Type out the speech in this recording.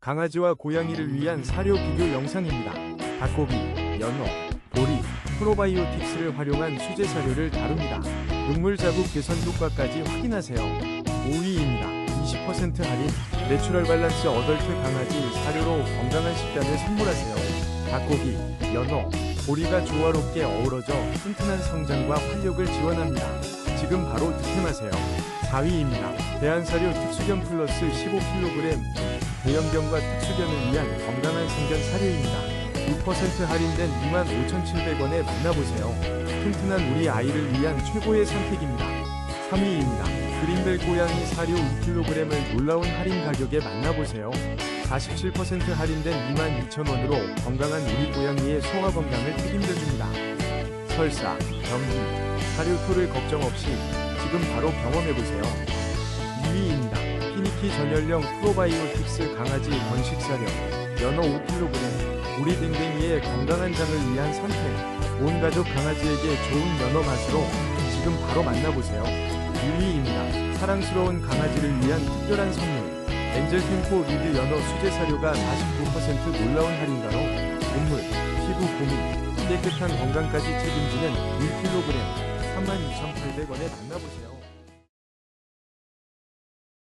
강아지와 고양이를 위한 사료 비교 영상입니다. 닭고기, 연어, 보리, 프로바이오틱스를 활용한 수제 사료를 다룹니다. 녹물 자국 개선 효과까지 확인하세요. 5위입니다. 20% 할인, 내추럴 밸런스 어덜트 강아지 사료로 건강한 식단을 선물하세요. 닭고기, 연어, 보리가 조화롭게 어우러져 튼튼한 성장과 활력을 지원합니다. 지금 바로 득템하세요. 4위입니다. 대한사료 특수견 플러스 15kg 대형견과 특수견을 위한 건강한 생견 사료입니다. 6% 할인된 25,700원에 만나보세요. 튼튼한 우리 아이를 위한 최고의 선택입니다. 3위입니다. 그린벨 고양이 사료 2kg을 놀라운 할인 가격에 만나보세요. 47% 할인된 22,000원으로 건강한 우리 고양이의 소화 건강을 책임져줍니다. 설사, 변비, 사료 토를 걱정 없이 지금 바로 병원해보세요. 2위입니다. 피니키 전열령 프로바이오틱스 강아지 번식 사료 연어 5kg 우리 댕댕이의 건강한 장을 위한 선택 온 가족 강아지에게 좋은 연어 맛으로 지금 바로 만나보세요. 6위입니다. 사랑스러운 강아지를 위한 특별한 선물 엔젤 템포 리드 연어 수제 사료가 49% 놀라운 할인가로 눈물, 피부 고민, 깨끗한 건강까지 책임지는 1kg 32,800원에 만나보세요